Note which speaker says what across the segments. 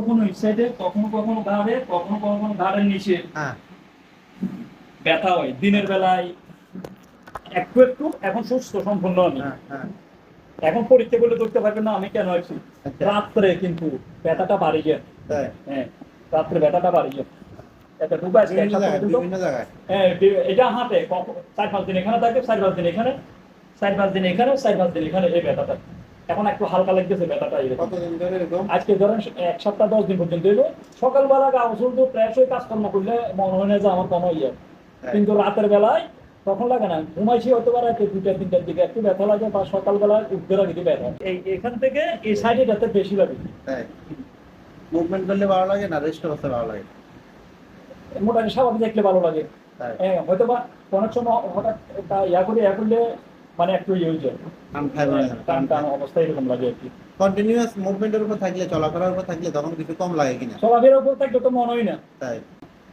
Speaker 1: কখনো সাইডে কখনো কখনো ঘাড়ে কখনো কখনো ঘাড়ের নিচে।
Speaker 2: হ্যাঁ।
Speaker 1: ব্যথা হয় দিনের বেলায় একটু একটু এখন সুস্থ সম্পূর্ণ আমি।
Speaker 2: হ্যাঁ হ্যাঁ।
Speaker 1: এখন পরীক্ষা করলে ধরতে পারবেন না আমি কেন আছি?
Speaker 2: আচ্ছা।
Speaker 1: রাত্রে কিন্তু ব্যথাটা বাড়ি যায় হ্যাঁ রাত্রে ব্যথাটা বাড়ি যায় এটা
Speaker 2: জায়গায়
Speaker 1: হ্যাঁ এটা হাতে চার পাঁচ দিন এখানে থাকে চার পাঁচ দিন এখানে চার পাঁচ দিন এখানে চার পাঁচ দিন এখানে এই ব্যথাটা। এখন একটু হালকা লাগতেছে ব্যথাটা আজকে ধরেন এক সপ্তাহ দশ দিন পর্যন্ত এলো সকালবেলা গা ওষুধ প্রায় কাজকর্ম করলে মনে হয় না যে আমার কোনো ইয়ে।
Speaker 2: হ্যাঁ।
Speaker 1: কিন্তু রাতের বেলায় তখন লাগে না ঘুমাইছি হতে পারে দুইটা তিনটার দিকে। একটু ব্যথা লাগে বা সকালবেলায় উঠতে লাগে ব্যথা। এই এখান থেকে এই সাইডে যাতে বেশি লাগে।
Speaker 2: মুভমেন্ট করলে ভালো লাগে না? রেস্ট অবস্থা ভালো লাগে?
Speaker 1: মোটামুটি স্বাভাবিক দেখলে ভালো লাগে। হ্যাঁ। হয়তো বা অনেক সময় হঠাৎ ইয়া করে ইয়া করলে মানে একটু ইয়ে হয়ে যায়।
Speaker 2: টান
Speaker 1: টান অবস্থা এরকম লাগে আর কি।
Speaker 2: কন্টিনিউয়াস মুভমেন্টের উপর থাকলে চলাফেরার উপর থাকলে তখন কিছু কম লাগে কিনা?
Speaker 1: চলাফেরার উপর থাকলে তো মনে হয় না।
Speaker 2: তাই।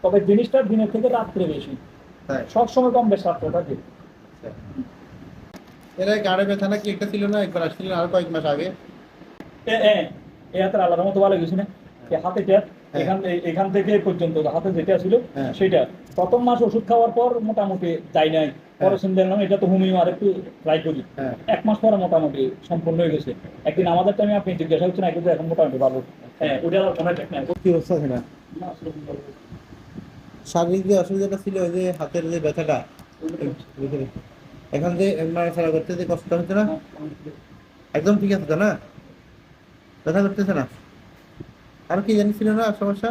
Speaker 1: তবে জিনিসটা দিনের থেকে রাত্রে বেশি।
Speaker 2: তাই।
Speaker 1: সব সময় কম বেশ রাত্রে থাকে।
Speaker 2: এর গাড়ে ব্যথা নাকি একটা ছিল না একবার আসছিলেন আর কয়েক মাস আগে।
Speaker 1: এ হাতের আলাদা মতো ভালো গেছি না। হাতে ট্যাপ এখান এখান থেকে পর্যন্ত হাতে যেটা ছিল
Speaker 2: হ্যাঁ।
Speaker 1: সেটা। প্রথম মাস ওষুধ খাওয়ার পর মোটামুটি যাই নাই। পরে শুনতে এলাম এটা তো হোমিও আর একটু ট্রাই করি।
Speaker 2: হ্যাঁ।
Speaker 1: এক মাস পরে মোটামুটি সম্পূর্ণ হয়ে গেছে। একদিন আমাদের টাইমে আপনি জিজ্ঞাসা করছেন একদিন এখন মোটামুটি ভালো। হ্যাঁ ওটা আর মনে ঠিক নাই।
Speaker 2: কি অবস্থা ছিল শারীরিক যে অসুবিধাটা ছিল ওই যে হাতের যে ব্যথাটা এখন যে নাড়াচাড়া করতে যে কষ্ট হচ্ছে না? একদম ঠিক আছে তো না? ব্যথা করতেছে না? আর কি জানি ছিল না সমস্যা?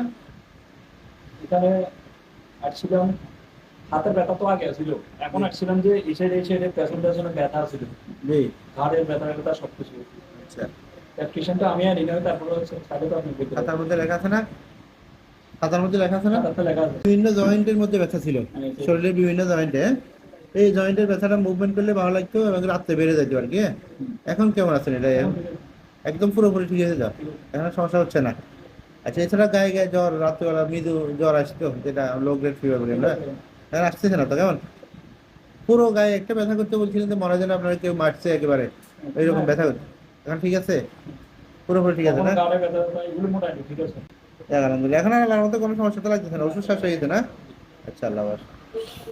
Speaker 1: এখানে আসছিলাম। হাতের ব্যথা তো আগে ছিল। এখন আসছিলাম যে এই সাইডে এই সাইডে পেছন পেছনে ব্যথা ছিল। ঘাড়ের ব্যথা ব্যথা
Speaker 2: আচ্ছা।
Speaker 1: প্রেসক্রিপশনটা আমি আর নিলাম তারপরে তো আপনি
Speaker 2: খাতার মধ্যে লেখা আছে না? খাতার মধ্যে লেখা আছে না?
Speaker 1: লেখা আছে।
Speaker 2: বিভিন্ন জয়েন্টের মধ্যে ব্যথা ছিল।
Speaker 1: হ্যাঁ,
Speaker 2: শরীরের বিভিন্ন জয়েন্টে। এই জয়েন্টের ব্যথাটা মুভমেন্ট করলে ভালো লাগতো এবং রাত্রে বেড়ে যেত আর কি। এখন কেমন আছেন এটা? একদম পুরোপুরি ঠিক আছে তো এখন সমস্যা হচ্ছে না। আচ্ছা এছাড়া গায়ে গায়ে জ্বর রাত্রেবেলা মৃদু জ্বর আসতো যেটা লো গ্রেড ফিভার বলি আমরা এখন আসতেছে না তো কেমন? পুরো গায়ে একটা ব্যথা করতে বলছিলেন যে মনে যেন আপনারা কেউ মারছে একেবারে। এইরকম ব্যথা করতে। এখন ঠিক আছে? পুরোপুরি ঠিক আছে না? আলহামদুলিল্লাহ। এখন আর আমার মতো কোনো সমস্যা তো লাগতেছে না ওষুধ শ্বাস হয়ে যেতে না? আচ্ছা আল্লাহ।